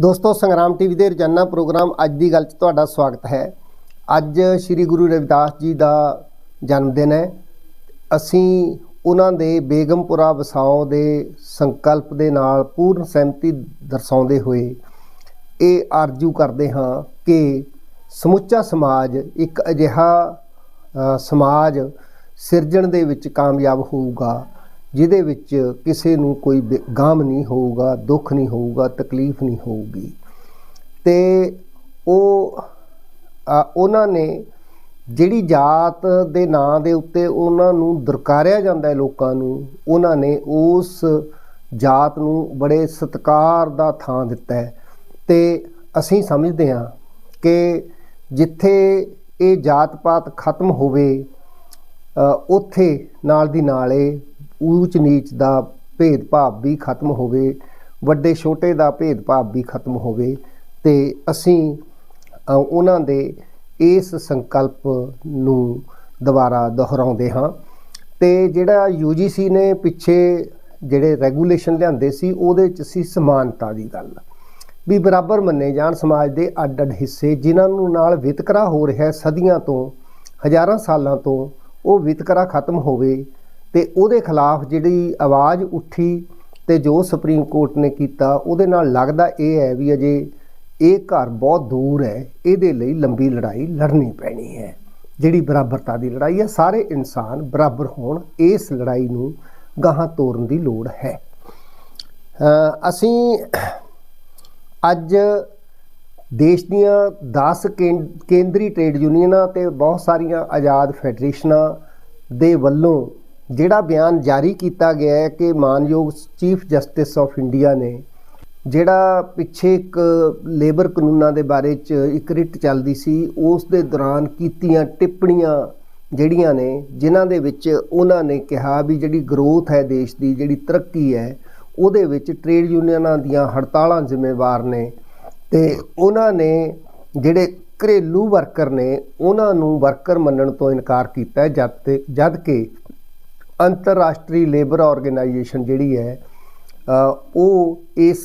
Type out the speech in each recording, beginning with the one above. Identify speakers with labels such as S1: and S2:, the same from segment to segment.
S1: ਦੋਸਤੋ, ਸੰਗਰਾਮ ਟੀਵੀ ਦੇ ਰੋਜ਼ਾਨਾ ਪ੍ਰੋਗਰਾਮ ਅੱਜ ਦੀ ਗੱਲ 'ਚ ਤੁਹਾਡਾ ਸਵਾਗਤ ਹੈ। ਅੱਜ ਸ੍ਰੀ ਗੁਰੂ ਰਵਿਦਾਸ ਜੀ ਦਾ ਜਨਮ ਦਿਨ ਹੈ। ਅਸੀਂ ਉਹਨਾਂ ਦੇ ਬੇਗਮਪੁਰਾ ਵਸਾਓ ਦੇ ਸੰਕਲਪ ਦੇ ਨਾਲ ਪੂਰਨ ਸਹਿਮਤੀ ਦਰਸਾਉਂਦੇ ਹੋਏ ਇਹ ਆਰਜੂ ਕਰਦੇ ਹਾਂ ਕਿ ਸਮੁੱਚਾ ਸਮਾਜ, ਇੱਕ ਅਜਿਹਾ ਸਮਾਜ ਸਿਰਜਣ ਦੇ ਵਿੱਚ ਕਾਮਯਾਬ ਹੋਊਗਾ। ਜਿਹਦੇ ਵਿੱਚ ਕਿਸੇ ਨੂੰ ਕੋਈ ਬੇ- ਗਮ ਨਹੀਂ ਹੋਊਗਾ, ਦੁੱਖ ਨਹੀਂ ਹੋਊਗਾ, ਤਕਲੀਫ ਨਹੀਂ ਹੋਊਗੀ। ਤੇ ਉਹ ਉਹਨਾਂ ਨੇ ਜਿਹੜੀ ਜਾਤ ਦੇ ਨਾਂ ਦੇ ਉੱਤੇ ਉਹਨਾਂ ਨੂੰ ਦਰਕਾਰਿਆ ਜਾਂਦਾ ਹੈ ਲੋਕਾਂ ਨੂੰ, ਉਹਨਾਂ ਨੇ ਉਸ ਜਾਤ ਨੂੰ ਬੜੇ ਸਤਿਕਾਰ ਦਾ ਥਾਂ ਦਿੱਤਾ ਹੈ। ਤੇ ਅਸੀਂ ਸਮਝਦੇ ਹਾਂ ਕਿ ਜਿੱਥੇ ਇਹ ਜਾਤ ਪਾਤ ਖਤਮ ਹੋਵੇ ਉੱਥੇ ਨਾਲ ਦੀ ਨਾਲੇ ਊਚ ਨੀਚ ਦਾ ਭੇਦਭਾਵ ਵੀ ਖਤਮ ਹੋਵੇ, ਵੱਡੇ ਛੋਟੇ ਦਾ ਭੇਦਭਾਵ ਵੀ ਖਤਮ ਹੋਵੇ, ਤੇ ਅਸੀਂ ਉਹਨਾਂ ਦੇ ਇਸ ਸੰਕਲਪ ਨੂੰ ਦੁਬਾਰਾ ਦੁਹਰਾਉਂਦੇ ਹਾਂ। ਤੇ ਜਿਹੜਾ UGC ਨੇ ਪਿੱਛੇ ਜਿਹੜੇ ਰੈਗੂਲੇਸ਼ਨ ਲਿਆਂਦੇ ਸੀ, ਉਹਦੇ ਚ ਸੀ ਸਮਾਨਤਾ ਦੀ ਗੱਲ। ਵੀ ਬਰਾਬਰ ਮੰਨੇ ਜਾਣ ਸਮਾਜ ਦੇ ਅੱਡ ਅੱਡ ਹਿੱਸੇ, ਜਿਨ੍ਹਾਂ ਨੂੰ ਨਾਲ ਵਿਤਕਰਾ ਹੋ ਰਿਹਾ ਸਦੀਆਂ ਤੋਂ, ਹਜ਼ਾਰਾਂ ਸਾਲਾਂ ਤੋਂ, ਉਹ ਵਿਤਕਰਾ ਖਤਮ ਹੋਵੇ ਤੇ ਉਹਦੇ ਖਿਲਾਫ ਜਿਹੜੀ ਆਵਾਜ਼ ਉੱਠੀ ਤੇ ਜੋ ਸੁਪਰੀਮ ਕੋਰਟ ਨੇ ਕੀਤਾ, ਉਹਦੇ ਨਾਲ ਲੱਗਦਾ ਇਹ ਹੈ ਵੀ ਅਜੇ ਇਹ ਘਰ ਬਹੁਤ ਦੂਰ ਹੈ, ਇਹਦੇ ਲਈ ਲੰਬੀ ਲੜਾਈ ਲੜਨੀ ਪੈਣੀ ਹੈ। ਜਿਹੜੀ ਬਰਾਬਰਤਾ ਦੀ ਲੜਾਈ ਹੈ, ਸਾਰੇ ਇਨਸਾਨ ਬਰਾਬਰ ਹੋਣ, ਇਸ ਲੜਾਈ ਨੂੰ ਗਾਹਾਂ ਤੋਰਨ ਦੀ ਲੋੜ ਹੈ। ਅਸੀਂ ਅੱਜ ਦੇਸ਼ ਦੀਆਂ 10 ਕੇਂ- ਕੇਂਦਰੀ ਟ੍ਰੇਡ ਯੂਨੀਅਨਾਂ ਤੇ ਬਹੁਤ ਸਾਰੀਆਂ ਆਜ਼ਾਦ ਫੈਡਰੇਸ਼ਨਾਂ ਦੇ ਵੱਲੋਂ ਜਿਹੜਾ ਬਿਆਨ ਜਾਰੀ ਕੀਤਾ ਗਿਆ ਹੈ ਕਿ ਮਾਨਯੋਗ ਚੀਫ ਜਸਟਿਸ ਆਫ ਇੰਡੀਆ ਨੇ, ਜਿਹੜਾ ਪਿੱਛੇ ਇੱਕ ਲੇਬਰ ਕਾਨੂੰਨਾਂ ਦੇ ਬਾਰੇ ਚ ਇੱਕ ਰਿਟ ਚੱਲਦੀ ਸੀ, ਉਸ ਦੇ ਦੌਰਾਨ ਕੀਤੀਆਂ ਟਿੱਪਣੀਆਂ ਜਿਹੜੀਆਂ ਨੇ, ਜਿਨ੍ਹਾਂ ਦੇ ਵਿੱਚ ਉਹਨਾਂ ਨੇ ਕਿਹਾ ਵੀ ਜਿਹੜੀ ਗਰੋਥ ਹੈ ਦੇਸ਼ ਦੀ, ਜਿਹੜੀ ਤਰੱਕੀ ਹੈ, ਉਹਦੇ ਵਿੱਚ ਟ੍ਰੇਡ ਯੂਨੀਅਨਾਂ ਦੀਆਂ ਹੜਤਾਲਾਂ ਜ਼ਿੰਮੇਵਾਰ ਨੇ। ਤੇ ਉਹਨਾਂ ਨੇ ਜਿਹੜੇ ਘਰੇਲੂ ਵਰਕਰ ਨੇ, ਉਹਨਾਂ ਨੂੰ ਵਰਕਰ ਮੰਨਣ ਤੋਂ ਇਨਕਾਰ ਕੀਤਾ ਜਦ ਤੇ ਜਦ ਕਿ ਅੰਤਰਰਾਸ਼ਟਰੀ ਲੇਬਰ ਆਰਗੇਨਾਈਜੇਸ਼ਨ ਜਿਹੜੀ ਹੈ ਉਹ ਇਸ,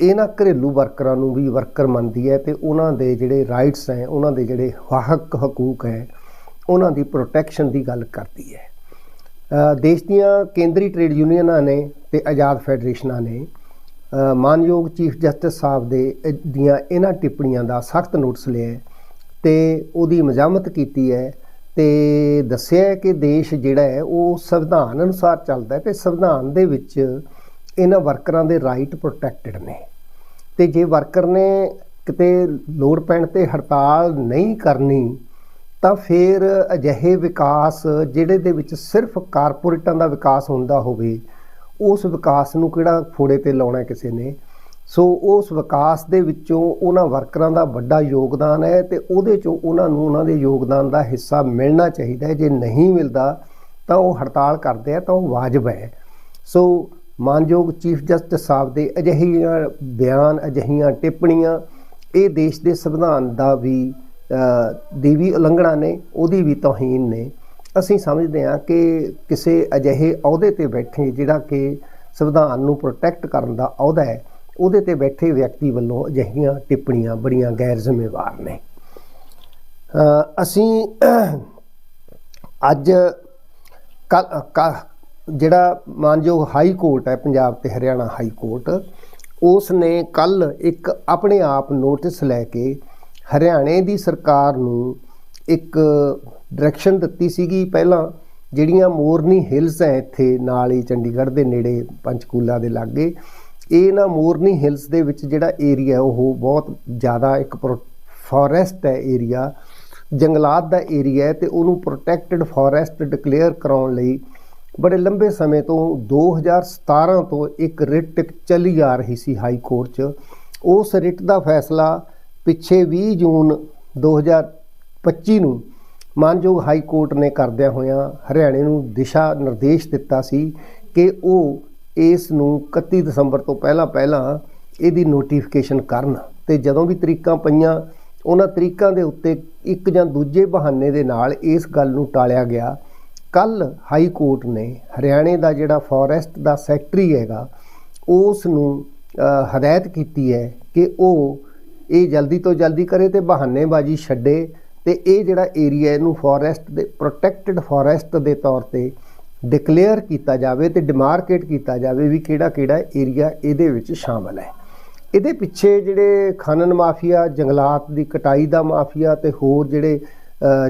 S1: ਇਹਨਾਂ ਘਰੇਲੂ ਵਰਕਰਾਂ ਨੂੰ ਵੀ ਵਰਕਰ ਮੰਨਦੀ ਹੈ ਤੇ ਉਹਨਾਂ ਦੇ ਜਿਹੜੇ ਰਾਈਟਸ ਹੈ, ਉਹਨਾਂ ਦੇ ਜਿਹੜੇ ਹੱਕ ਹਕੂਕ ਹੈ, ਉਹਨਾਂ ਦੀ ਪ੍ਰੋਟੈਕਸ਼ਨ ਦੀ ਗੱਲ ਕਰਦੀ ਹੈ। ਦੇਸ਼ ਦੀਆਂ ਕੇਂਦਰੀ ਟ੍ਰੇਡ ਯੂਨੀਅਨਾਂ ਨੇ ਤੇ ਆਜ਼ਾਦ ਫੈਡਰੇਸ਼ਨਾਂ ਨੇ ਮਾਨਯੋਗ ਚੀਫ ਜਸਟਿਸ ਸਾਹਿਬ ਦੇ ਦੀਆਂ ਇਹਨਾਂ ਟਿੱਪਣੀਆਂ ਦਾ ਸਖਤ ਨੋਟਿਸ ਲਿਆ ਹੈ ਤੇ ਉਹਦੀ ਮਜ਼ਾਮਤ ਕੀਤੀ ਹੈ ਤੇ ਦੱਸਿਆ ਕਿ ਦੇਸ਼ ਜਿਹੜਾ ਹੈ, ਉਹ ਸੰਵਿਧਾਨ ਅਨੁਸਾਰ ਚੱਲਦਾ ਹੈ ਤੇ ਸੰਵਿਧਾਨ ਦੇ ਵਿੱਚ ਇਹਨਾਂ ਵਰਕਰਾਂ ਦੇ ਰਾਈਟ ਪ੍ਰੋਟੈਕਟਡ ਨੇ। ਤੇ ਜੇ ਵਰਕਰ ਨੇ ਕਿਤੇ ਲੋੜ ਪੈਣ ਤੇ ਹੜਤਾਲ ਨਹੀਂ ਕਰਨੀ, ਤਾਂ ਫਿਰ ਅਜਿਹੇ ਵਿਕਾਸ ਜਿਹੜੇ ਦੇ ਵਿੱਚ ਸਿਰਫ ਕਾਰਪੋਰੇਟਾਂ ਦਾ ਵਿਕਾਸ ਹੁੰਦਾ ਹੋਵੇ, ਉਸ ਵਿਕਾਸ ਨੂੰ ਕਿਹੜਾ ਫੋੜੇ ਤੇ ਲਾਉਣਾ ਕਿਸੇ ਨੇ? ਸੋ ਉਸ ਵਿਕਾਸ ਦੇ ਵਿੱਚੋਂ ਉਹਨਾਂ ਵਰਕਰਾਂ ਦਾ ਵੱਡਾ ਯੋਗਦਾਨ ਹੈ ਤੇ ਉਹਦੇ ਚੋਂ ਉਹਨਾਂ ਨੂੰ ਉਹਨਾਂ ਦੇ ਯੋਗਦਾਨ ਦਾ ਹਿੱਸਾ ਮਿਲਣਾ ਚਾਹੀਦਾ ਹੈ। ਜੇ ਨਹੀਂ ਮਿਲਦਾ ਤਾਂ ਉਹ ਹੜਤਾਲ ਕਰਦੇ ਆ ਤਾਂ ਉਹ ਵਾਜਬ ਹੈ। ਸੋ ਮਾਨਯੋਗ ਚੀਫ ਜਸਟਿਸ ਸਾਹਿਬ ਦੇ ਅਜਿਹੀਆਂ ਬਿਆਨ ਅਜਿਹੀਆਂ ਟਿੱਪਣੀਆਂ ਇਹ ਦੇਸ਼ ਦੇ ਸੰਵਿਧਾਨ ਦਾ ਵੀ ਅ, ਦੀ ਵੀ ਉਲੰਘਣਾ ਨੇ ਉਹਦੀ ਵੀ ਤੋਹੀਨ ਨੇ। ਅਸੀਂ ਸਮਝਦੇ ਹਾਂ ਕਿ ਕਿਸੇ ਅਜਿਹੇ ਅਹੁਦੇ ਤੇ ਬੈਠੇ ਜਿਹੜਾ ਕਿ ਸੰਵਿਧਾਨ ਨੂੰ ਪ੍ਰੋਟੈਕਟ ਕਰਨ ਦਾ ਅਹੁਦਾ ਹੈ ਉਹਦੇ ਤੇ ਬੈਠੇ ਵਿਅਕਤੀ ਵੱਲੋਂ ਅਜਿਹੀਆਂ ਟਿੱਪਣੀਆਂ ਬੜੀਆਂ ਗੈਰ ਜ਼ਿੰਮੇਵਾਰ ਨੇ। ਅਸੀਂ ਅੱਜ ਕੱਲ ਜਿਹੜਾ ਮਾਨਯੋਗ ਹਾਈ ਕੋਰਟ ਹੈ, ਪੰਜਾਬ ਤੇ ਹਰਿਆਣਾ ਹਾਈ ਕੋਰਟ ਉਸ ਨੇ ਕੱਲ ਇੱਕ ਆਪਣੇ ਆਪ ਨੋਟਿਸ ਲੈ ਕੇ ਹਰਿਆਣੇ ਦੀ ਸਰਕਾਰ ਨੂੰ ਇੱਕ ਡਾਇਰੈਕਸ਼ਨ ਦਿੱਤੀ ਸੀਗੀ ਪਹਿਲਾਂ, ਜਿਹੜੀਆਂ ਮੋਰਨੀ ਹਿਲਸ ਹੈ ਇੱਥੇ, ਨਾਲ ਹੀ ਚੰਡੀਗੜ੍ਹ ਦੇ ਨੇੜੇ, ਪੰਚਕੂਲਾ ਦੇ ਲਾਗੇ। ਇਹਨਾਂ ਮੋਰਨੀ ਹਿਲਸ ਦੇ ਵਿੱਚ ਜਿਹੜਾ ਏਰੀਆ ਉਹ ਬਹੁਤ ਜ਼ਿਆਦਾ ਇੱਕ ਫੋਰੈਸਟ ਹੈ ਏਰੀਆ ਜੰਗਲਾਤ ਦਾ ਏਰੀਆ ਹੈ ਤੇ ਉਹਨੂੰ ਪ੍ਰੋਟੈਕਟਡ ਫੋਰੈਸਟ ਡਿਕਲੇਅਰ ਕਰਾਉਣ ਲਈ ਬੜੇ ਲੰਬੇ ਸਮੇਂ ਤੋਂ 2017 ਤੋਂ ਇੱਕ ਰਿਟ ਚੱਲੀ ਆ ਰਹੀ ਸੀ ਹਾਈ ਕੋਰਟ 'ਚ। ਉਸ ਰਿਟ ਦਾ ਫੈਸਲਾ ਪਿੱਛੇ 20 ਜੂਨ 2025 ਨੂੰ ਮਾਨਯੋਗ ਹਾਈ ਕੋਰਟ ਨੇ ਕਰਦਿਆਂ ਹੋਇਆਂ ਹਰਿਆਣੇ ਨੂੰ ਦਿਸ਼ਾ ਨਿਰਦੇਸ਼ ਦਿੱਤਾ ਸੀ ਕਿ ਉਹ ਇਸ ਨੂੰ 31 ਦਸੰਬਰ ਤੋਂ ਪਹਿਲਾਂ ਪਹਿਲਾਂ ਇਹਦੀ ਨੋਟੀਫਿਕੇਸ਼ਨ ਕਰਨ ਤੇ ਜਦੋਂ ਵੀ ਤਰੀਕਾਂ ਪਈਆਂ, ਉਹਨਾਂ ਤਰੀਕਾਂ ਦੇ ਉੱਤੇ ਇੱਕ ਜਾਂ ਦੂਜੇ ਬਹਾਨੇ ਦੇ ਨਾਲ ਇਸ ਗੱਲ ਨੂੰ ਟਾਲਿਆ ਗਿਆ। ਕੱਲ ਹਾਈ ਕੋਰਟ ਨੇ ਹਰਿਆਣੇ ਦਾ ਜਿਹੜਾ ਫੋਰੈਸਟ ਦਾ ਸੈਕਟਰੀ ਹੈਗਾ, ਉਸ ਨੂੰ ਹਦਾਇਤ ਕੀਤੀ ਹੈ ਕਿ ਉਹ ਇਹ ਜਲਦੀ ਤੋਂ ਜਲਦੀ ਕਰੇ ਤੇ ਬਹਾਨੇਬਾਜ਼ੀ ਛੱਡੇ ਤੇ ਇਹ ਜਿਹੜਾ ਏਰੀਆ ਇਹਨੂੰ ਫੋਰੈਸਟ ਦੇ ਪ੍ਰੋਟੈਕਟਡ ਫੋਰੈਸਟ ਦੇ ਤੌਰ ਤੇ ਡਿਕਲੇਅਰ ਕੀਤਾ ਜਾਵੇ ਤੇ ਡਿਮਾਰਕੇਟ ਕੀਤਾ ਜਾਵੇ ਵੀ ਕਿਹੜਾ ਕਿਹੜਾ ਏਰੀਆ ਇਹਦੇ ਵਿੱਚ ਸ਼ਾਮਲ ਹੈ। ਇਹਦੇ ਪਿੱਛੇ ਜਿਹੜੇ ਖਨਨ ਮਾਫੀਆ, ਜੰਗਲਾਤ ਦੀ ਕਟਾਈ ਦਾ ਮਾਫੀਆ ਤੇ ਹੋਰ ਜਿਹੜੇ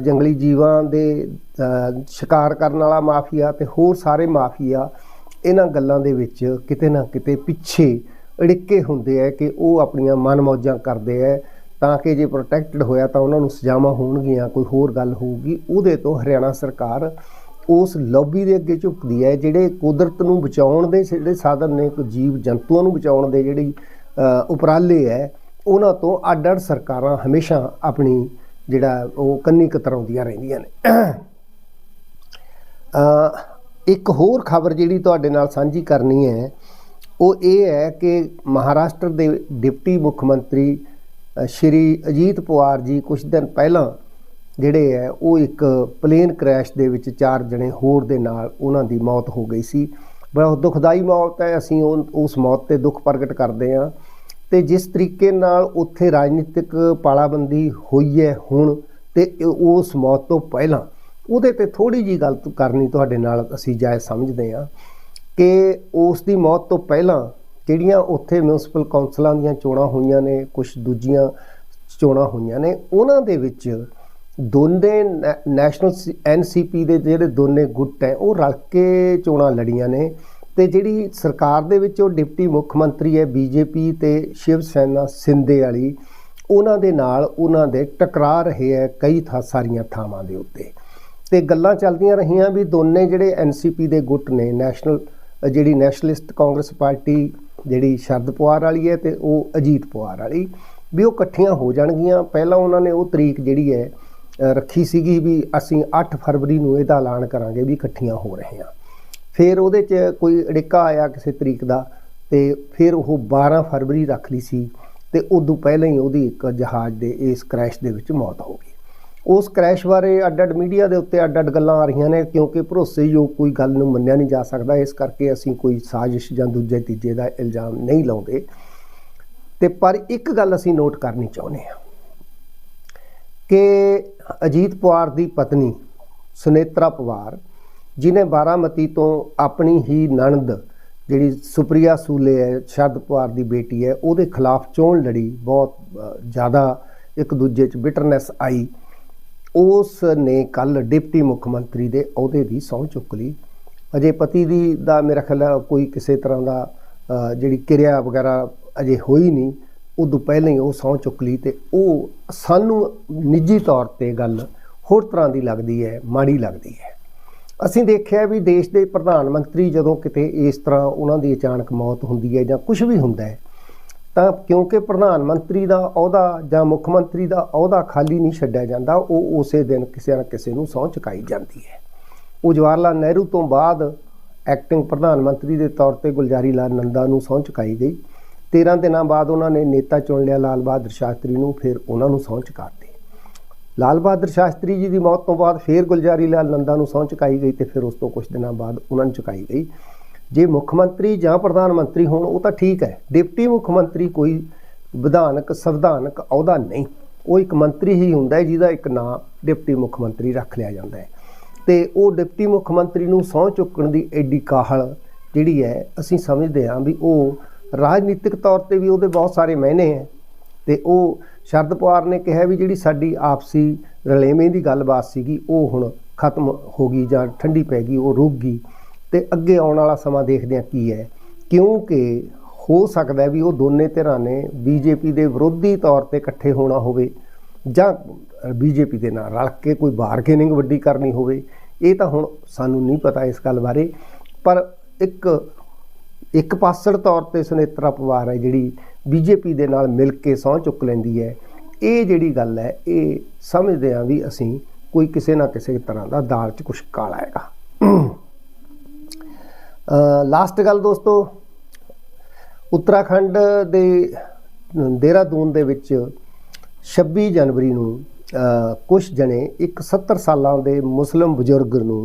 S1: ਜੰਗਲੀ ਜੀਵਾਂ ਦੇ ਸ਼ਿਕਾਰ ਕਰਨ ਵਾਲਾ ਮਾਫੀਆ ਤੇ ਹੋਰ ਸਾਰੇ ਮਾਫੀਆ, ਇਹਨਾਂ ਗੱਲਾਂ ਦੇ ਵਿੱਚ ਕਿਤੇ ਨਾ ਕਿਤੇ ਪਿੱਛੇ ਅੜਿੱਕੇ ਹੁੰਦੇ ਆ ਕਿ ਉਹ ਆਪਣੀਆਂ ਮਨਮੌਜਾਂ ਕਰਦੇ ਆ। ਤਾਂ ਕਿ ਜੇ ਪ੍ਰੋਟੈਕਟਡ ਹੋਇਆ ਤਾਂ ਉਹਨਾਂ ਨੂੰ ਸਜ਼ਾਵਾਂ ਹੋਣਗੀਆਂ, ਕੋਈ ਹੋਰ ਗੱਲ ਹੋਊਗੀ। ਉਹਦੇ ਤੋਂ ਹਰਿਆਣਾ ਸਰਕਾਰ ਉਸ ਲੌਬੀ ਦੇ ਅੱਗੇ ਝੁਕਦੀ ਹੈ ਜਿਹੜੇ ਕੁਦਰਤ ਨੂੰ ਬਚਾਉਣ ਦੇ ਜਿਹੜੇ ਸਾਧਨ ਨੇ ਕੋਈ ਜੀਵ ਜੰਤੂਆਂ ਨੂੰ ਬਚਾਉਣ ਦੇ ਜਿਹੜੀ ਉਪਰਾਲੇ ਹੈ ਉਹਨਾਂ ਤੋਂ ਅੱਡ ਅੱਡ ਸਰਕਾਰਾਂ ਹਮੇਸ਼ਾ ਆਪਣੀ ਜਿਹੜਾ ਉਹ ਕੰਨੀ ਕਤਰਾਉਂਦੀਆਂ ਰਹਿੰਦੀਆਂ ਨੇ। ਅ, ਇੱਕ ਹੋਰ ਖਬਰ ਜਿਹੜੀ ਤੁਹਾਡੇ ਨਾਲ ਸਾਂਝੀ ਕਰਨੀ ਹੈ ਉਹ ਇਹ ਹੈ ਕਿ ਮਹਾਰਾਸ਼ਟਰ ਦੇ ਡਿਪਟੀ ਮੁੱਖ ਮੰਤਰੀ ਸ਼੍ਰੀ ਅਜੀਤ ਪਵਾਰ ਜੀ ਕੁਝ ਦਿਨ ਪਹਿਲਾਂ ਜਿਹੜੇ ਹੈ, ਉਹ ਇੱਕ ਪਲੇਨ ਕ੍ਰੈਸ਼ ਦੇ ਵਿੱਚ ਚਾਰ ਜਣੇ ਹੋਰ ਦੇ ਨਾਲ ਉਹਨਾਂ ਦੀ ਮੌਤ ਹੋ ਗਈ ਸੀ। ਬੜਾ ਦੁਖਦਾਈ ਮੌਤ ਹੈ, ਅਸੀਂ ਉਹ- ਉਸ ਮੌਤ ਤੇ ਦੁੱਖ ਪ੍ਰਗਟ ਕਰਦੇ ਹਾਂ। ਤੇ ਜਿਸ ਤਰੀਕੇ ਨਾਲ ਉੱਥੇ ਰਾਜਨੀਤਿਕ ਪਾਲਾਬੰਦੀ ਹੋਈ ਹੈ ਹੁਣ ਤੇ ਉਸ ਮੌਤ ਤੋਂ ਪਹਿਲਾਂ, ਉਹਦੇ ਤੇ ਥੋੜੀ ਜੀ ਗੱਲ ਕਰਨੀ ਤੁਹਾਡੇ ਨਾਲ ਅਸੀਂ ਜਾਇਜ਼ ਸਮਝਦੇ ਹਾਂ ਕਿ ਉਸ ਦੀ ਮੌਤ ਤੋਂ ਪਹਿਲਾਂ ਜਿਹੜੀਆਂ ਉੱਥੇ ਮਿਊਨਿਸਪਲ ਕੌਂਸਲਾਂ ਦੀਆਂ ਚੋਣਾਂ ਹੋਈਆਂ ਨੇ ਕੁਝ ਦੂਜੀਆਂ ਚੋਣਾਂ ਹੋਈਆਂ ਨੇ, ਉਹਨਾਂ ਦੇ ਵਿੱਚ ਦੋਨੇ ਨੈ- ਨੈਸ਼ਨਲ ਐਨਸੀਪੀ ਦੇ ਜਿਹੜੇ ਦੋਨੇ ਗੁੱਟ ਹੈ, ਉਹ ਰਲ ਕੇ ਚੋਣਾਂ ਲੜੀਆਂ ਨੇ ਤੇ ਜਿਹੜੀ ਸਰਕਾਰ ਦੇ ਵਿੱਚ ਉਹ ਡਿਪਟੀ ਮੁੱਖ ਮੰਤਰੀ ਹੈ ਬੀਜੇਪੀ ਤੇ ਸ਼ਿਵ ਸੈਨਾ ਸਿੰਧੇ ਵਾਲੀ, ਉਹਨਾਂ ਦੇ ਨਾਲ ਉਹਨਾਂ ਦੇ ਟਕਰਾ ਰਹੇ ਹੈ ਕਈ ਥਾਂ, ਸਾਰੀਆਂ ਥਾਵਾਂ ਦੇ ਉੱਤੇ। ਤੇ ਗੱਲਾਂ ਚੱਲਦੀਆਂ ਰਹੀਆਂ ਵੀ ਦੋਨੇ ਜਿਹੜੇ ਐਨਸੀਪੀ ਦੇ ਗੁੱਟ ਨੇ ਨੈਸ਼ਨਲ ਜਿਹੜੀ ਨੈਸ਼ਨਲਿਸਟ ਕਾਂਗਰਸ ਪਾਰਟੀ ਜਿਹੜੀ ਸ਼ਰਦ ਪਵਾਰ ਵਾਲੀ ਹੈ ਤੇ ਉਹ ਅਜੀਤ ਪਵਾਰ ਵਾਲੀ, ਵੀ ਉਹ ਇਕੱਠੀਆਂ ਹੋ ਜਾਣਗੀਆਂ। ਪਹਿਲਾਂ ਉਹਨਾਂ ਨੇ ਉਹ ਤਰੀਕ ਜਿਹੜੀ ਹੈ ਰੱਖੀ ਸੀਗੀ ਵੀ ਅਸੀਂ 8 ਫਰਵਰੀ ਨੂੰ ਇਹਦਾ ਐਲਾਨ ਕਰਾਂਗੇ ਵੀ ਇਕੱਠੀਆਂ ਹੋ ਰਹੇ ਹਾਂ। ਫਿਰ ਉਹਦੇ 'ਚ ਕੋਈ ਅੜਿੱਕਾ ਆਇਆ ਕਿਸੇ ਤਰੀਕ ਦਾ ਤੇ ਫਿਰ ਉਹ 12 ਫਰਵਰੀ ਰੱਖ ਲਈ ਸੀ ਤੇ ਉਦੋਂ ਪਹਿਲਾਂ ਹੀ ਉਹਦੀ ਇੱਕ ਜਹਾਜ਼ ਦੇ, ਇਸ ਕ੍ਰੈਸ਼ ਦੇ ਵਿੱਚ ਮੌਤ ਹੋ ਗਈ। ਉਸ ਕ੍ਰੈਸ਼ ਬਾਰੇ ਅੱਡ-ਅੱਡ ਮੀਡੀਆ ਦੇ ਉੱਤੇ ਅੱਡ-ਅੱਡ ਗੱਲਾਂ ਆ ਰਹੀਆਂ ਨੇ ਕਿਉਂਕਿ ਭਰੋਸੇਯੋਗ ਕੋਈ ਗੱਲ ਨੂੰ ਮੰਨਿਆ ਨਹੀਂ ਜਾ ਸਕਦਾ, ਇਸ ਕਰਕੇ ਅਸੀਂ ਕੋਈ ਸਾਜ਼ਿਸ਼ ਜਾਂ ਦੂਜੇ ਤੀਜੇ ਦਾ ਇਲਜ਼ਾਮ ਨਹੀਂ ਲਾਉਂਦੇ। ਤੇ ਪਰ ਇੱਕ ਗੱਲ ਅਸੀਂ ਨੋਟ ਕਰਨੀ ਚਾਹੁੰਦੇ ਹਾਂ। ਕਿ ਅਜੀਤ ਪਵਾਰ ਦੀ ਪਤਨੀ ਸੁਨੇਤਰਾ ਪਵਾਰ ਜਿਨੇ ਬਾਰਾਮਤੀ ਤੋਂ ਆਪਣੀ ਹੀ ਨਣਦ ਜਿਹੜੀ ਸੁਪਰੀਆ ਸੂਲੇ ਹੈ, ਸ਼ਰਦ ਪਵਾਰ ਦੀ ਬੇਟੀ ਹੈ, ਉਹਦੇ ਖਿਲਾਫ ਚੋਣ ਲੜੀ ਬਹੁਤ ਜ਼ਿਆਦਾ ਇੱਕ ਦੂਜੇ 'ਚ ਬਿਟਰਨੈਸ ਆਈ। ਉਸ ਨੇ ਕੱਲ ਡਿਪਟੀ ਮੁੱਖ ਮੰਤਰੀ ਦੇ ਅਹੁਦੇ ਦੀ ਸਹੁੰ ਚੁੱਕ ਲਈ। ਅਜੇ ਪਤੀ ਦੀ ਦਾ ਮੇਰਾ ਖਿਆਲ ਕੋਈ ਕਿਸੇ ਤਰ੍ਹਾਂ ਦਾ ਜਿਹੜੀ ਕਿਰਿਆ ਵਗੈਰਾ ਅਜੇ ਹੋਈ ਨਹੀਂ। ਉਦੋਂ ਪਹਿਲਾਂ ਹੀ ਉਹ ਸਹੁੰ ਚੁੱਕ ਲਈ ਤੇ ਉਹ ਸਾਨੂੰ ਨਿੱਜੀ ਤੌਰ ਤੇ ਗੱਲ ਹੋਰ ਤਰ੍ਹਾਂ ਦੀ ਲੱਗਦੀ ਹੈ, ਮਾੜੀ ਲੱਗਦੀ ਹੈ। ਅਸੀਂ ਦੇਖਿਆ ਵੀ ਦੇਸ਼ ਦੇ ਪ੍ਰਧਾਨ ਮੰਤਰੀ ਜਦੋਂ ਕਿਤੇ ਇਸ ਤਰ੍ਹਾਂ ਉਹਨਾਂ ਦੀ ਅਚਾਨਕ ਮੌਤ ਹੁੰਦੀ ਹੈ ਜਾਂ ਕੁਝ ਵੀ ਹੁੰਦਾ ਹੈ, ਤਾਂ ਕਿਉਂਕਿ ਪ੍ਰਧਾਨ ਮੰਤਰੀ ਦਾ ਅਹੁਦਾ ਜਾਂ ਮੁੱਖ ਮੰਤਰੀ ਦਾ ਅਹੁਦਾ ਖਾਲੀ ਨਹੀਂ ਛੱਡਿਆ ਜਾਂਦਾ, ਉਹ ਉਸੇ ਦਿਨ ਕਿਸੇ ਨਾ ਕਿਸੇ ਨੂੰ ਸਹੁੰ ਚੁਕਾਈ ਜਾਂਦੀ ਹੈ। ਉਹ ਜਵਾਹਰ ਲਾਲ ਨਹਿਰੂ ਤੋਂ ਬਾਅਦ ਐਕਟਿੰਗ ਪ੍ਰਧਾਨ ਮੰਤਰੀ ਦੇ ਤੌਰ ਤੇ ਗੁਲਜ਼ਾਰੀ ਲਾਲ ਨੰਦਾ ਨੂੰ ਸਹੁੰ ਚੁਕਾਈ ਗਈ। 13 ਦਿਨਾਂ ਬਾਅਦ ਉਹਨਾਂ ਨੇ ਨੇਤਾ ਚੁਣ ਲਿਆ ਲਾਲ ਬਹਾਦਰ ਸ਼ਾਸਤਰੀ ਨੂੰ, ਫਿਰ ਉਹਨਾਂ ਨੂੰ ਸਹੁੰ ਚੁਕਾਤੀ। ਲਾਲ ਬਹਾਦਰ ਸ਼ਾਸਤਰੀ ਜੀ ਦੀ ਮੌਤ ਤੋਂ ਬਾਅਦ ਫਿਰ ਗੁਲਜ਼ਾਰੀ ਲਾਲ ਨੰਦਾ ਨੂੰ ਸਹੁੰ ਚੁਕਾਈ ਗਈ ਤੇ ਫਿਰ ਉਸ ਤੋਂ ਕੁਝ ਦਿਨਾਂ ਬਾਅਦ ਉਹਨਾਂ ਨੂੰ ਚੁਕਾਈ ਗਈ। ਜੇ ਮੁੱਖ ਮੰਤਰੀ ਜਾਂ ਪ੍ਰਧਾਨ ਮੰਤਰੀ ਹੋਣ, ਉਹ ਤਾਂ ਠੀਕ ਹੈ। ਡਿਪਟੀ ਮੁੱਖ ਮੰਤਰੀ ਕੋਈ ਵਿਧਾਨਕ, ਸੰਵਿਧਾਨਕ ਅਹੁਦਾ ਨਹੀਂ। ਉਹ ਇੱਕ ਮੰਤਰੀ ਹੀ ਹੁੰਦਾ ਹੈ, ਜਿਹਦਾ ਇੱਕ ਨਾਂ ਡਿਪਟੀ ਮੁੱਖ ਮੰਤਰੀ ਰੱਖ ਲਿਆ ਜਾਂਦਾ ਹੈ। ਤੇ ਉਹ ਡਿਪਟੀ ਮੁੱਖ ਮੰਤਰੀ ਨੂੰ ਸਹੁੰ ਚੁੱਕਣ ਦੀ ਐਡੀ ਕਾਹਲ ਜਿਹੜੀ ਹੈ, ਅਸੀਂ ਸਮਝਦੇ ਹਾਂ ਵੀ ਉਹ ਰਾਜਨੀਤਿਕ ਤੌਰ ਤੇ ਵੀ ਉਹਦੇ ਬਹੁਤ ਸਾਰੇ ਮਾਇਨੇ ਹੈ। ਤੇ ਉਹ ਸ਼ਰਦ ਪਵਾਰ ਨੇ ਕਿਹਾ ਵੀ ਜਿਹੜੀ ਸਾਡੀ ਆਪਸੀ ਰਲੇਵੇਂ ਦੀ ਗੱਲਬਾਤ ਸੀਗੀ, ਉਹ ਹੁਣ ਖਤਮ ਹੋ ਗਈ ਜਾਂ ਠੰਡੀ ਪੈ ਗਈ, ਉਹ ਰੁਕ ਗਈ। ਤੇ ਅੱਗੇ ਆਉਣ ਵਾਲਾ ਸਮਾਂ ਦੇਖਦੇ ਹਾਂ ਕੀ ਹੈ। ਕਿਉਂਕਿ ਹੋ ਸਕਦਾ ਵੀ ਉਹ ਦੋਨੇ ਧਿਰਾਂ ਨੇ ਬੀਜੇਪੀ ਦੇ ਵਿਰੋਧੀ ਤੌਰ ਤੇ ਇਕੱਠੇ ਹੋਣਾ ਹੋਵੇ ਜਾਂ ਬੀਜੇਪੀ ਦੇ ਨਾਲ ਰਲ ਕੇ ਕੋਈ ਬਾਰਗੇਨਿੰਗ ਵੱਡੀ ਕਰਨੀ ਹੋਵੇ। ਇਹ ਤਾਂ ਹੁਣ ਸਾਨੂੰ ਨਹੀਂ ਪਤਾ ਇਸ ਗੱਲ ਬਾਰੇ। ਪਰ ਇੱਕ ਇੱਕ ਪਾਸੜ ਤੌਰ ਤੇ ਸੁਨੇਤਰਾ ਪਵਾਰ ਹੈ ਜਿਹੜੀ ਬੀਜੇਪੀ ਦੇ ਨਾਲ ਮਿਲ ਕੇ ਸਹੁੰ ਚੁੱਕ ਲੈਂਦੀ ਹੈ। ਇਹ ਜਿਹੜੀ ਗੱਲ ਹੈ, ਇਹ ਸਮਝਦੇ ਹਾਂ ਵੀ ਅਸੀਂ ਕੋਈ ਕਿਸੇ ਨਾ ਕਿਸੇ ਤਰ੍ਹਾਂ ਦਾ ਦਾਲ 'ਚ ਕੁਝ ਕਾਲਾ ਹੈਗਾ। ਲਾਸਟ ਗੱਲ ਦੋਸਤੋ, ਉੱਤਰਾਖੰਡ ਦੇ ਦੇਹਰਾਦੂਨ ਦੇ ਵਿੱਚ 26 ਜਨਵਰੀ ਨੂੰ ਕੁਝ ਜਣੇ ਇੱਕ 70 ਸਾਲਾਂ ਦੇ ਮੁਸਲਮ ਬਜ਼ੁਰਗ ਨੂੰ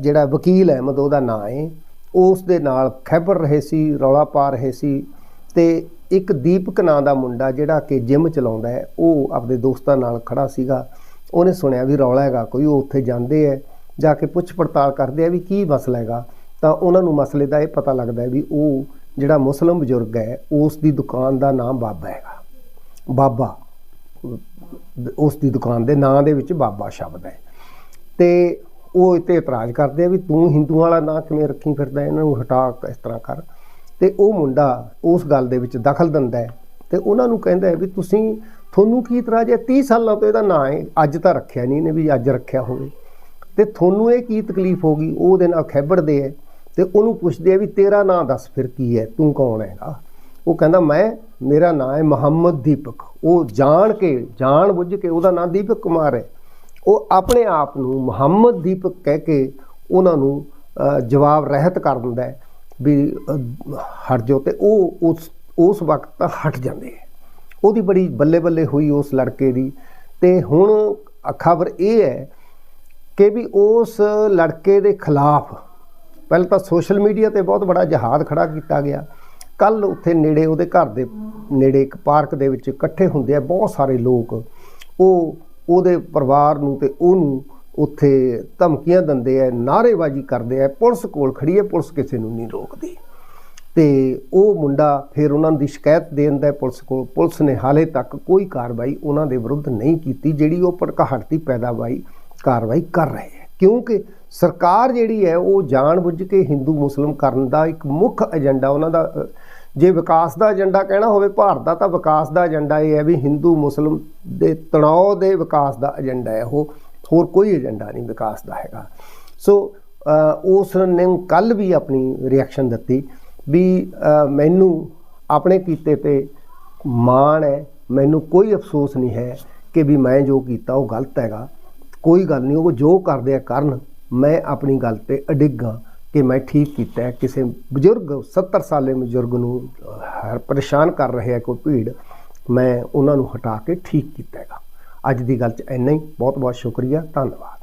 S1: ਜਿਹੜਾ ਵਕੀਲ ਅਹਿਮਦ ਉਹਦਾ ਨਾਂ ਹੈ ਉਸ ਦੇ ਨਾਲ ਖੈਬਰ ਰਹੇ ਸੀ, ਰੌਲਾ ਪਾ ਰਹੇ ਸੀ ਤੇ ਇੱਕ ਦੀਪਕ ਨਾਂ ਦਾ ਮੁੰਡਾ ਜਿਹੜਾ ਕਿ ਜਿਮ ਚਲਾਉਂਦਾ ਹੈ, ਉਹ ਆਪਣੇ ਦੋਸਤਾਂ ਨਾਲ ਖੜਾ ਸੀਗਾ। ਉਹਨੇ ਸੁਣਿਆ ਵੀ ਰੌਲਾ ਹੈਗਾ, ਕੋਈ ਉਹ ਉੱਥੇ ਜਾਂਦੇ ਹੈ, ਜਾ ਕੇ ਪੁੱਛ ਪੜਤਾਲ ਕਰਦੇ ਆ ਵੀ ਕੀ ਮਸਲਾ ਹੈਗਾ। ਤਾਂ ਉਹਨਾਂ ਨੂੰ ਮਸਲੇ ਦਾ ਇਹ ਪਤਾ ਲੱਗਦਾ ਹੈ ਵੀ ਉਹ ਜਿਹੜਾ ਮੁਸਲਮ ਬਜ਼ੁਰਗ ਹੈ, ਉਸ ਦੀ ਦੁਕਾਨ ਦਾ ਨਾਮ ਬਾਬਾ ਹੈਗਾ। ਬਾਬਾ, ਉਸ ਦੀ ਦੁਕਾਨ ਦੇ ਨਾਂ ਦੇ ਵਿੱਚ ਬਾਬਾ ਸ਼ਬਦ ਹੈ। ਤੇ ਉਹ ਇਤੇ ਇਤਰਾਜ਼ ਕਰਦੇ ਆ ਵੀ ਤੂੰ ਹਿੰਦੂਆਂ ਵਾਲਾ ਨਾਂ ਕਿਵੇਂ ਰੱਖੀ ਫਿਰਦਾ, ਇਹਨਾਂ ਨੂੰ ਹਟਾ ਇਸ ਤਰ੍ਹਾਂ ਕਰ। ਤੇ ਉਹ ਮੁੰਡਾ ਉਸ ਗੱਲ ਦੇ ਵਿੱਚ ਦਖਲ ਦਿੰਦਾ ਹੈ ਤੇ ਉਹਨਾਂ ਨੂੰ ਕਹਿੰਦਾ ਹੈ ਵੀ ਤੁਸੀਂ, ਤੁਹਾਨੂੰ ਕੀ ਇਤਰਾਜ਼ ਹੈ? 30 ਸਾਲਾਂ ਤੋਂ ਇਹਦਾ ਨਾਂ ਹੈ, ਅੱਜ ਤਾਂ ਰੱਖਿਆ ਨਹੀਂ ਇਹਨੇ ਵੀ, ਅੱਜ ਰੱਖਿਆ ਹੋਵੇ। ਤੇ ਤੁਹਾਨੂੰ ਇਹ ਕੀ ਤਕਲੀਫ ਹੋ ਗਈ? ਉਹ ਉਹਦੇ ਨਾਲ ਖੈਬੜਦੇ ਹੈ ਤੇ ਉਹਨੂੰ ਪੁੱਛਦੇ ਆ ਵੀ ਤੇਰਾ ਨਾਂ ਦੱਸ ਫਿਰ ਕੀ ਹੈ? ਤੂੰ ਕੌਣ ਹੈਗਾ ਉਹ ਕਹਿੰਦਾ, ਮੈਂ, ਮੇਰਾ ਨਾਂ ਹੈ ਮੁਹੰਮਦ ਦੀਪਕ। ਉਹ ਜਾਣ ਕੇ, ਜਾਣ ਬੁੱਝ ਕੇ ਉਹਦਾ ਨਾਂ ਦੀਪਕ ਕੁਮਾਰ ਹੈ। ਉਹ ਆਪਣੇ ਆਪ ਨੂੰ ਮੁਹੰਮਦ ਦੀਪਕ ਕਹਿ ਕੇ ਉਹਨਾਂ ਨੂੰ ਜਵਾਬ ਰਹਿਤ ਕਰ ਦਿੰਦਾ ਹੈ ਵੀ ਹਟ ਜਾਓ ਤੇ ਉਹ ਉਸ ਉਸ ਵਕਤ ਤਾਂ ਹਟ ਜਾਂਦੇ ਉਹਦੀ ਬੜੀ ਬੱਲੇ ਬੱਲੇ ਹੋਈ ਉਸ ਲੜਕੇ ਦੀ ਤੇ ਹੁਣ ਖਬਰ ਇਹ ਹੈ ਕਿ ਵੀ ਉਸ ਲੜਕੇ ਦੇ ਖਿਲਾਫ ਪਹਿਲਾਂ ਤਾਂ ਸੋਸ਼ਲ ਮੀਡੀਆ ਤੇ ਬਹੁਤ ਬੜਾ ਜਹਾਦ ਖੜਾ ਕੀਤਾ ਗਿਆ। ਕੱਲ ਉੱਥੇ ਨੇੜੇ ਉਹਦੇ ਘਰ ਦੇ ਨੇੜੇ ਇੱਕ ਪਾਰਕ ਦੇ ਵਿੱਚ ਇਕੱਠੇ ਹੁੰਦੇ ਆ, ਬਹੁਤ ਸਾਰੇ ਲੋਕ। ਉਹ ਉਹਦੇ ਪਰਿਵਾਰ ਨੂੰ ਤੇ ਉਹਨੂੰ ਉੱਥੇ ਧਮਕੀਆਂ ਦਿੰਦੇ ਆ, ਨਾਅਰੇਬਾਜ਼ੀ ਕਰਦੇ ਆ, ਪੁਲਿਸ ਕੋਲ ਖੜੀ ਹੈ ਪੁਲਿਸ ਕਿਸੇ ਨੂੰ ਨਹੀਂ ਰੋਕਦੀ। ਤੇ ਉਹ ਮੁੰਡਾ ਫਿਰ ਉਹਨਾਂ ਦੀ ਸ਼ਿਕਾਇਤ ਦੇਣ ਦਾ ਪੁਲਿਸ ਕੋਲ। ਪੁਲਿਸ ਨੇ ਹਾਲੇ ਤੱਕ ਕੋਈ ਕਾਰਵਾਈ ਉਹਨਾਂ ਦੇ ਵਿਰੁੱਧ ਨਹੀਂ ਕੀਤੀ, ਜਿਹੜੀ ਉਹ ਭੜਕਾਹਟ ਦੀ ਪੈਦਾਵਾਈ ਕਾਰਵਾਈ ਕਰ ਰਹੇ ਹੈ। ਕਿਉਂਕਿ ਸਰਕਾਰ ਜਿਹੜੀ ਹੈ, ਉਹ ਜਾਣਬੁੱਝ ਕੇ ਹਿੰਦੂ ਮੁਸਲਮ ਕਰਨ ਦਾ ਇੱਕ ਮੁੱਖ ਏਜੰਡਾ ਉਹਨਾਂ ਦਾ ਜੇ ਵਿਕਾਸ ਦਾ ਏਜੰਡਾ ਕਹਿਣਾ ਹੋਵੇ ਭਾਰਤ ਦਾ, ਤਾਂ ਵਿਕਾਸ ਦਾ ਏਜੰਡਾ ਇਹ ਹੈ ਵੀ ਹਿੰਦੂ, ਮੁਸਲਮ ਦੇ ਤਣਾਅ ਦੇ ਵਿਕਾਸ ਦਾ ਏਜੰਡਾ ਹੈ ਉਹ। ਹੋਰ ਕੋਈ ਏਜੰਡਾ ਨਹੀਂ ਵਿਕਾਸ ਦਾ ਹੈਗਾ। ਸੋ ਉਸ ਨੇ ਕੱਲ ਵੀ ਆਪਣੀ ਰਿਐਕਸ਼ਨ ਦਿੱਤੀ ਵੀ ਮੈਨੂੰ ਆਪਣੇ ਕੀਤੇ ਤੇ ਮਾਣ ਹੈ, ਮੈਨੂੰ ਕੋਈ ਅਫਸੋਸ ਨਹੀਂ ਹੈ ਕਿ ਵੀ ਮੈਂ ਜੋ ਕੀਤਾ ਉਹ ਗਲਤ ਹੈਗਾ। ਕੋਈ ਗੱਲ ਨਹੀਂ, ਉਹ ਜੋ ਕਰਦੇ ਆ ਕਰਨ, ਮੈਂ ਆਪਣੀ ਗੱਲ ਤੇ ਅਡਿੱਗਾ ਕਿ ਮੈਂ ਠੀਕ ਕੀਤਾ ਕਿਸੇ ਬਜ਼ੁਰਗ 70 ਸਾਲੇ ਬਜ਼ੁਰਗ ਨੂੰ ਅਹ, ਪਰੇਸ਼ਾਨ ਕਰ ਰਿਹਾ ਕੋਈ ਭੀੜ ਮੈਂ ਉਹਨਾਂ ਨੂੰ ਹਟਾ ਕੇ ਠੀਕ ਕੀਤਾ ਹੈਗਾ। ਅੱਜ ਦੀ ਗੱਲ 'ਚ ਇੰਨਾ ਹੀ। ਬਹੁਤ ਬਹੁਤ ਸ਼ੁਕਰੀਆ। ਧੰਨਵਾਦ।